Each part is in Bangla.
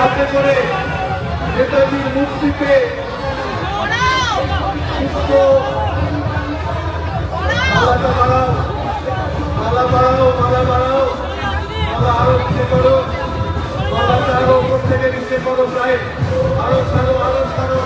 যাতে করে নেতাজির মুক্তিতে মালাটা মালা বাড়াও মালা আরও নিচে করো মালাটা আরও উপর থেকে নিচে করো প্রায় আরও ছাড়ো আরও ছাড়ো।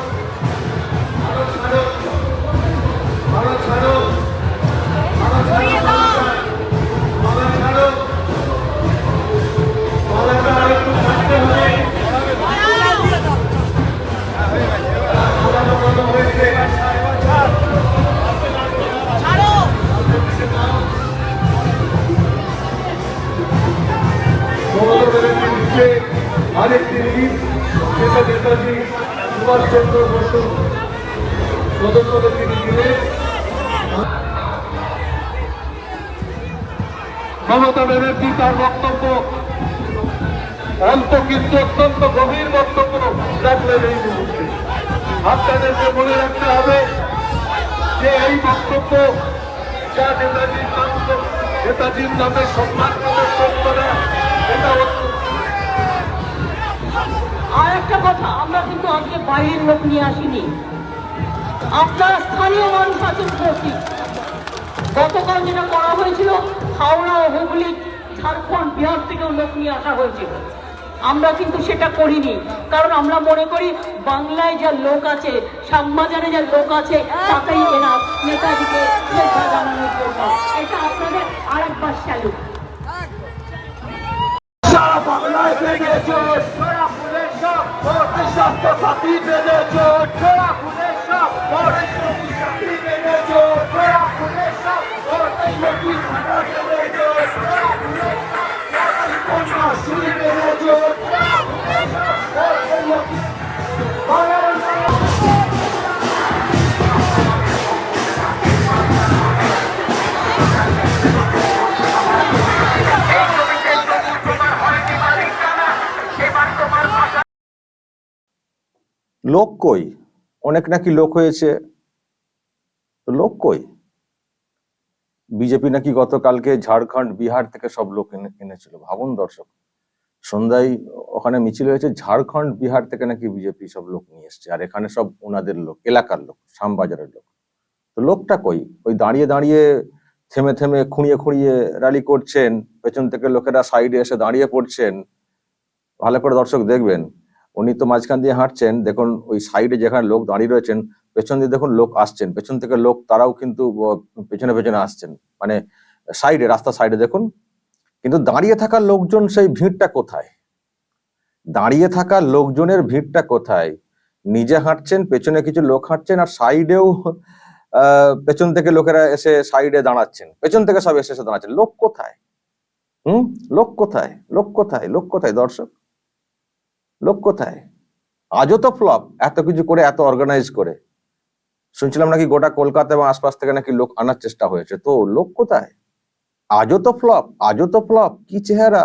দিচ্ছে আরেকটি রিলিজ সেটা নেতাজি সুভাষচন্দ্র বসু প্রদত্ত তিনি দিলেন মমতা ব্যানার্জি তার বক্তব্য অল্প কিন্তু অত্যন্ত গভীর বক্তব্য রাখলেন এই মুহূর্তে। আপনাদেরকে মনে রাখতে হবে যে এই বক্তব্য যা নেতাজির নাম নেতাজির নামে সম্মান প্রদর্শন করা, এটা আর একটা কথা, আমরা কিন্তু আজকে বাইরের লোক নিয়ে আসিনি। আপনারা স্থানীয় মানুষ আছেন উপস্থিত গতকাল যেটা করা হয়েছিল, হাওড়া হুগলি, ঝাড়খণ্ড, বিহার থেকেও লোক নিয়ে আসা হয়েছিল। আমরা কিন্তু সেটা করিনি, কারণ আমরা মনে করি বাংলায় যা লোক আছে, শ্যামবাজারে যা লোক আছে, তাতেই এরা নেতাজিকে জানানোর জন্য। এটা আপনাদের আরেকবার স্যালুট সাথী বেড়ে চোট সারা লোক কই? অনেক নাকি লোক হয়েছে। লোক কই? বিজেপি নাকি গতকালকে ঝাড়খণ্ড, বিহার থেকে সব লোক এনে, এনেছিল। ভাবুন দর্শক, সন্ধ্যায় ওখানে মিছিল হয়েছে, ঝাড়খণ্ড, বিহার থেকে নাকি বিজেপি সব লোক নিয়ে এসছে। আর এখানে সব ওনাদের লোক, এলাকার লোক, শ্যামবাজারের লোক। তো লোকটা কই? ওই দাঁড়িয়ে দাঁড়িয়ে থেমে থেমে খুঁড়িয়ে খুঁড়িয়ে র্যালি করছেন, পেছন থেকে লোকেরা সাইডে এসে দাঁড়িয়ে পড়ছেন। ভালো করে দর্শক দেখবেন উনি তো মাঝখান দিয়ে হাঁটছেন, দেখুন ওই সাইডে যেখানে লোক দাঁড়িয়ে রয়েছেন, পেছন দিয়ে দেখুন লোক আসছেন, পেছন থেকে লোক তারাও কিন্তু পেছনে পেছনে আসছেন মানে সাইডে, রাস্তা সাইডে দেখুন, কিন্তু দাঁড়িয়ে থাকা লোকজন সেই ভিড়টা কোথায়? দাঁড়িয়ে থাকা লোকজনের ভিড়টা কোথায়? নিজে হাঁটছেন, পেছনে কিছু লোক হাঁটছেন আর সাইডেও পেছন থেকে লোকেরা এসে সাইডে দাঁড়াচ্ছেন, পেছন থেকে সব এসে এসে দাঁড়াচ্ছেন, লোক কোথায়? হুম? লোক কোথায়? লোক কোথায়? লোক কোথায়? দর্শক? লোক কোথায়? আজও তো ফ্লপ, এত কিছু করে, এত অর্গানাইজ করে। শুনছিলাম নাকি গোটা কলকাতা এবং আশপাশ থেকে নাকি লোক আনার চেষ্টা হয়েছে। তো লোক কোথায়? আজও তো ফ্লপ, আজও তো ফ্লপ, কি চেহারা?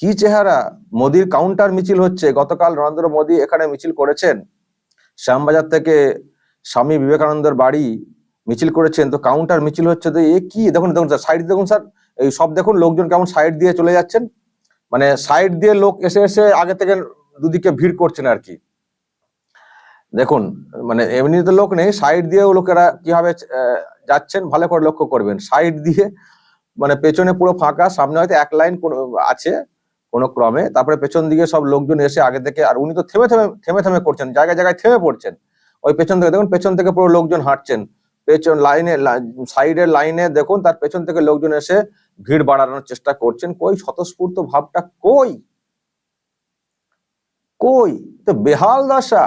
কি চেহারা? মোদির কাউন্টার মিছিল হচ্ছে, গতকাল নরেন্দ্র মোদী এখানে মিছিল করেছেন। শ্যামবাজার থেকে স্বামী বিবেকানন্দের বাড়ি মিছিল করেছেন, তো কাউন্টার মিছিল হচ্ছে, তো এ কি? দেখুন দেখুন স্যার সাইড দেখুন স্যার এই সব দেখুন, লোকজন কেমন সাইড দিয়ে চলে যাচ্ছেন। মানে সাইড দিয়ে লোক এসে এসে আগে থেকে দুদিকে ভিড় করছেন আর কি। দেখুন মানে এমনিতে লোক নেই সাইড দিয়েও লোকেরা কীভাবে যাচ্ছেন ভালো করে লক্ষ্য করবেন। সাইড দিয়ে মানে পেছনে পুরো ফাঁকা, সামনে হয়তো এক লাইন আছে কোনো ক্রমে, তারপরে পেছন দিকে সব লোকজন এসে আগে থেকে, আর উনি তো থেমে থেমে থেমে থেমে করছেন, জায়গায় জায়গায় থেমে পড়ছেন। ওই পেছন থেকে দেখুন, পেছন থেকে পুরো লোকজন হাঁটছেন। পেছন লাইনে সাইডের লাইনে দেখুন, তার পেছন থেকে লোকজন এসে ভিড় বাড়ানোর চেষ্টা করছেন। কই স্বতঃস্ফূর্ত ভাবটা কই? কই? তো বেহাল দশা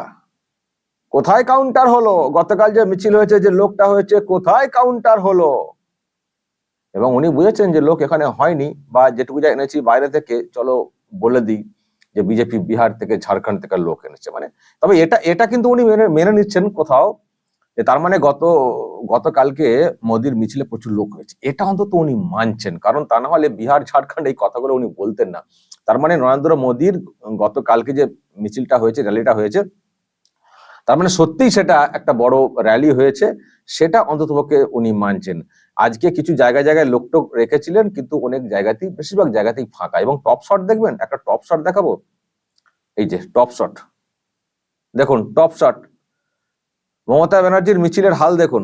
কোথায় কাউন্টার হলো? গতকাল যে মিছিল হয়েছে, যে লোকটা হয়েছে, কোথায় কাউন্টার হলো? এবং উনি বুঝেছেন যে লোক এখানে হয়নি বা যেটুকু যা এনেছি বাইরে থেকে, চলো বলে দিই যে বিজেপি বিহার থেকে, ঝাড়খণ্ড থেকে লোক এনেছে। মানে তবে এটা এটা কিন্তু উনি মেনে মেনে নিচ্ছেন কোথাও। তার মানে গত, গতকালকে মোদির মিছিলে প্রচুর লোক হয়েছে। এটা অন্তত উনি মানছেন। কারণ তা না হলে বিহার, ঝাড়খণ্ড এই কথাগুলো উনি বলতেন না। তার মানে নরেন্দ্র মোদির গতকালকে যে মিছিলটা হয়েছে, র্যালিটা হয়েছে, তার মানে সত্যিই সেটা একটা বড় র্যালি হয়েছে। সেটা অন্ততপক্ষে উনি মানছেন। আজকে কিছু জায়গায় জায়গায় লোক টোক রেখেছিলেন, কিন্তু অনেক জায়গাতেই, বেশিরভাগ জায়গাতেই ফাঁকা। এবং টপ শট দেখবেন, একটা টপ শট দেখাবো? এই যে, টপ শট। দেখুন, টপ শট মমতা ব্যানার্জির মিছিলের হাল দেখুন।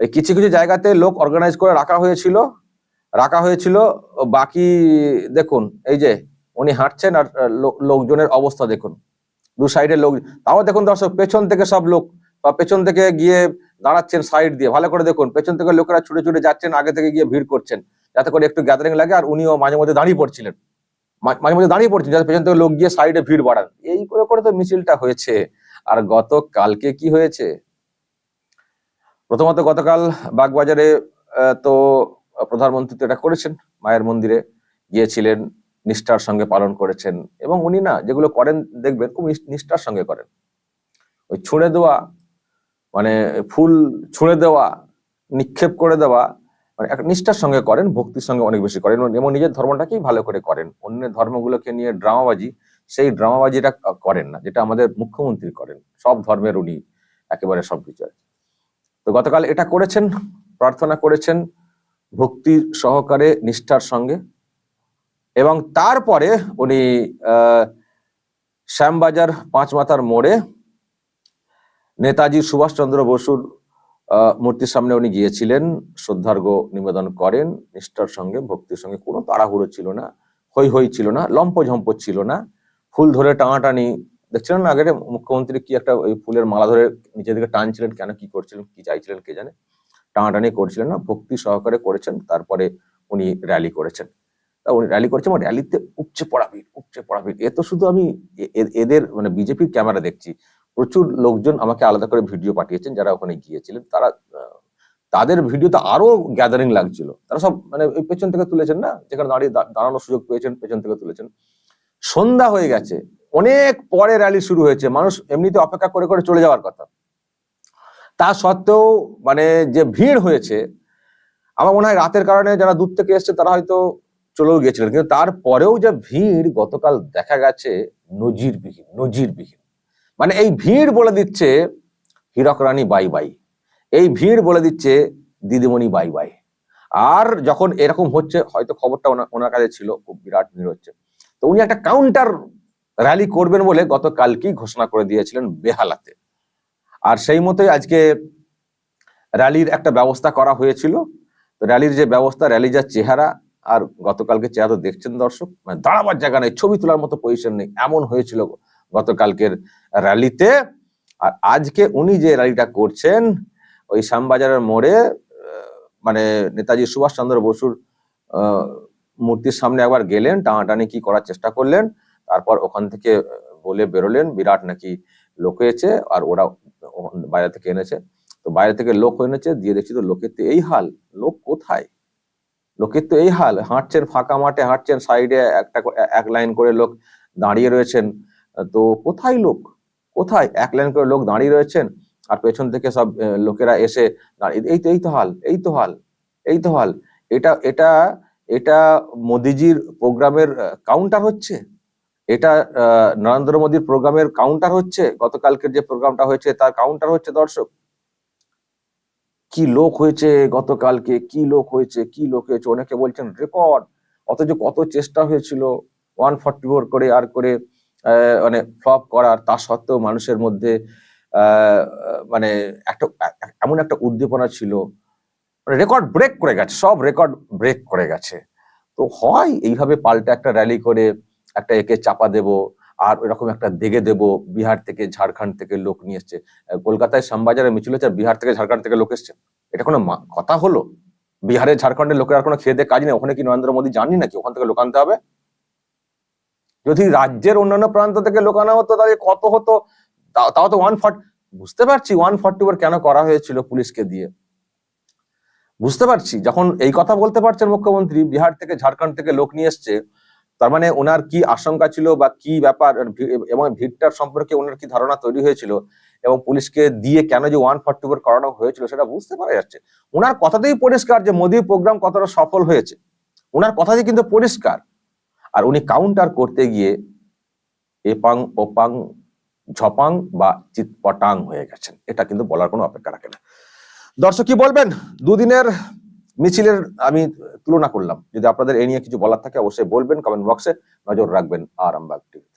এই কিছু কিছু জায়গাতে লোক অর্গানাইজ করে রাখা হয়েছিল। রাখা হয়েছিল, বাকি দেখুন, এই যে উনি হাঁটছেন আর লোকজনের অবস্থা দেখুন। দু সাইডে লোক, তাও দেখুন দর্শক, পেছন থেকে সব লোক বা পেছন থেকে গিয়ে দাঁড়াচ্ছেন সাইড দিয়ে। ভালো করে দেখুন, পেছন থেকে লোকেরা ছুটে ছুটে যাচ্ছেন, আগে থেকে গিয়ে ভিড় করছেন, যাতে করে একটু গ্যাদারিং লাগে আর উনিও মাঝে মধ্যে দাঁড়িয়ে পড়ছিলেন। মাঝে মধ্যে দাঁড়িয়ে পড়ছেন যাতে পেছন থেকে লোক গিয়ে সাইডে ভিড় বাড়ান। এই করে করে তো মিছিলটা হয়েছে। আর গত কালকে কি হয়েছে? প্রথমত গতকাল বাগবাজারে তো প্রধানমন্ত্রী তো এটা করেছেন, মায়ের মন্দিরে গিয়েছিলেন, নিষ্ঠার সঙ্গে পালন করেছেন এবং উনি না যেগুলো করেন দেখবেন খুব নিষ্ঠার সঙ্গে করেন। ওই ছুঁড়ে দেওয়া মানে ফুল ছুঁড়ে দেওয়া, নিক্ষেপ করে দেওয়া মানে একটা নিষ্ঠার সঙ্গে করেন, ভক্তির সঙ্গে অনেক বেশি করেন এবং নিজের ধর্মটাকেই ভালো করে করেন। অন্য ধর্মগুলোকে নিয়ে ড্রামাবাজি সেই ড্রামাবাজিটা করেন না, যেটা আমাদের মুখ্যমন্ত্রী করেন। সব ধর্মের উনি একেবারে সবকিছু আছে। তো গতকাল এটা করেছেন, প্রার্থনা করেছেন ভক্তি সহকারে, নিষ্ঠার সঙ্গে। এবং তারপরে উনি শ্যামবাজার পাঁচমাথার মোড়ে নেতাজি সুভাষচন্দ্র বসুর মূর্তির সামনে উনি গিয়েছিলেন, শ্রদ্ধার্ঘ নিবেদন করেন, নিষ্ঠার সঙ্গে, ভক্তির সঙ্গে। কোনো তাড়াহুড়ো ছিল না হই হৈ ছিল না, লম্পঝম্প ছিল না। ফুল ধরে টানাটানি। দেখছিলেন না আগে মুখ্যমন্ত্রী কি একটা ওই ফুলের মালা ধরে নিচের দিকে টানছিলেন? কেন কি করছিলেন? কি চাইছিলেন কে জানে? টানাটানি করছিলেন না, ভক্তি সহকারে করেছেন, তারপরে উনি র্যালি করেছেন। তা উনি র্যালি করেছেন আমার র্যালিতে উপচে পড়া ভিড়, উপচে পড়া ভিড়। এ তো শুধু আমি এদের মানে বিজেপির ক্যামেরা দেখছি। প্রচুর লোকজন আমাকে আলাদা করে ভিডিও পাঠিয়েছেন, যারা ওখানে গিয়েছিলেন। তারা, তাদের ভিডিওতে আরও গ্যাদারিং লাগছিল। তারা সব মানে পেছন থেকে তুলেছেন না? যেখানে দাঁড়িয়ে দাঁড়ানোর সুযোগ পেয়েছেন, পেছন থেকে তুলেছেন। সন্ধ্যা হয়ে গেছে। অনেক পরে র্যালি শুরু হয়েছে। মানুষ এমনিতে অপেক্ষা করে করে চলে যাওয়ার কথা। তা সত্ত্বেও মানে যে ভিড় হয়েছে, আমার মনে হয় রাতের কারণে যারা দূর থেকে এসছে তারা হয়তো চলেও গিয়েছিলেন। কিন্তু তারপরেও যে ভিড় গতকাল দেখা গেছে, নজিরবিহীন নজিরবিহীন। মানে এই ভিড় বলে দিচ্ছে হীরক রানী বাই বাই। এই ভিড় বলে দিচ্ছে দিদিমণি বাই বাই। আর যখন এরকম হচ্ছে, হয়তো খবরটা ওনা- ওনার কাছে ছিল, খুব বিরাট ভিড় হচ্ছে। তো উনি একটা কাউন্টার র্যালি করবেন বলে গতকালকেই ঘোষণা করে দিয়েছিলেন বেহালাতে। আর সেই মতোই আজকে র্যালির একটা ব্যবস্থা করা হয়েছিল। র্যালির যে ব্যবস্থা র্যালি যা চেহারা, আর গতকালকে চেহারা তো দেখছেন দর্শক মানে দাঁড়াবার জায়গা নেই, ছবি তোলার মতো পজিশন নেই, এমন হয়েছিল গতকালকের র্যালিতে আর আজকে উনি যে র্যালিটা করছেন, ওই শ্যামবাজারের মোড়ে মানে নেতাজি সুভাষচন্দ্র বসুর মূর্তির সামনে একবার গেলেন, টানাটানি কি করার চেষ্টা করলেন, তারপর ওখান থেকে বলে বেরোলেন, বিরাট নাকি লোক হয়েছে, আর ওরা বাইরে থেকে এনেছে। তো বাইরে থেকে লোক এনেছে, দিয়ে দেখছি তো লোকের তো এই হাল, লোক কোথায়? লোকের তো এই হাল, হাঁটছেন ফাঁকা মাঠে, হাঁটছেন সাইডে, একটা এক লাইন করে লোক দাঁড়িয়ে রয়েছেন। তো কোথায় লোক? কোথায়? এক লাইন করে লোক দাঁড়িয়ে রয়েছেন, আর পেছন থেকে সব লোকেরা এসে এই তো এই তো হাল, এই তো হাল, এই তো হাল। এটা এটা এটা মোদিজির প্রোগ্রামের কাউন্টার হচ্ছে? এটা নরেন্দ্র মোদীর প্রোগ্রামের কাউন্টার হচ্ছে? গতকালকের যে প্রোগ্রামটা হয়েছে, তার কাউন্টার হচ্ছে দর্শক? কি লোক হয়েছে গতকালকে? কি লোক হয়েছে? কি লোক হয়েছে? অনেকে বলছেন, রেকর্ড! অথচ কত চেষ্টা হয়েছিল ওয়ান ফর্টি ফোর করে আর করে মানে ফ্লপ করার। তা সত্ত্বেও মানুষের মধ্যে মানে একটা, এমন একটা উদ্দীপনা ছিল রেকর্ড ব্রেক করে গেছে, সব রেকর্ড ব্রেক করে গেছে। তো হয় এইভাবে পাল্টা একটা র্যালি করে একটা একে চাপা দেব, আর এরকম একটা দেগে দেব, বিহার থেকে ঝাড়খণ্ড থেকে লোক নিয়ে এসছে। কলকাতায় শ্যামবাজারে মিছিল হচ্ছে বিহার থেকে ঝাড়খণ্ড থেকে লোক এসছে। এটা কোনো কথা হলো? বিহারে ঝাড়খণ্ডের লোকের আর কোনো খেয়ে কাজ নেই? ওখানে কি নরেন্দ্র মোদী জানি নাকি? ওখান থেকে লোক আনতে হবে? যদি রাজ্যের অন্যান্য প্রান্ত থেকে লোক আনা হতো, তাহলে কত হতো? তাও তো ওয়ান ফর্টি বুঝতে পারছি ওয়ান ফর্টি ওর কেন করা হয়েছিল পুলিশকে দিয়ে। বুঝতে পারছি, যখন এই কথা বলতে পারছেন মুখ্যমন্ত্রী, বিহার থেকে ঝাড়খণ্ড থেকে লোক নিয়ে এসছে, তার মানে ওনার কি আশঙ্কা ছিল বা কি ব্যাপার এবং ভিড়টার সম্পর্কে ওনার কি ধারণা তৈরি হয়েছিল, এবং পুলিশকে দিয়ে কেন যে ওয়ান ফর্টি ফোর করানো হয়েছিল সেটা বুঝতে পারা যাচ্ছে। ওনার কথাতেই পরিষ্কার যে মোদীর প্রোগ্রাম কতটা সফল হয়েছে, ওনার কথাতেই কিন্তু পরিষ্কার। আর উনি কাউন্টার করতে গিয়ে এপাং, ওপাং, ঝপাং বা চিৎপটাং হয়ে গেছেন, এটা কিন্তু বলার কোনো অপেক্ষা রাখে না। দর্শক কি বলবেন? দুদিনের মিছিলের আমি তুলনা করলাম। যদি আপনাদের এ নিয়ে কিছু বলার থাকে, অবশ্যই বলবেন কমেন্ট বক্সে নজর রাখবেন আরামবাগ টিভি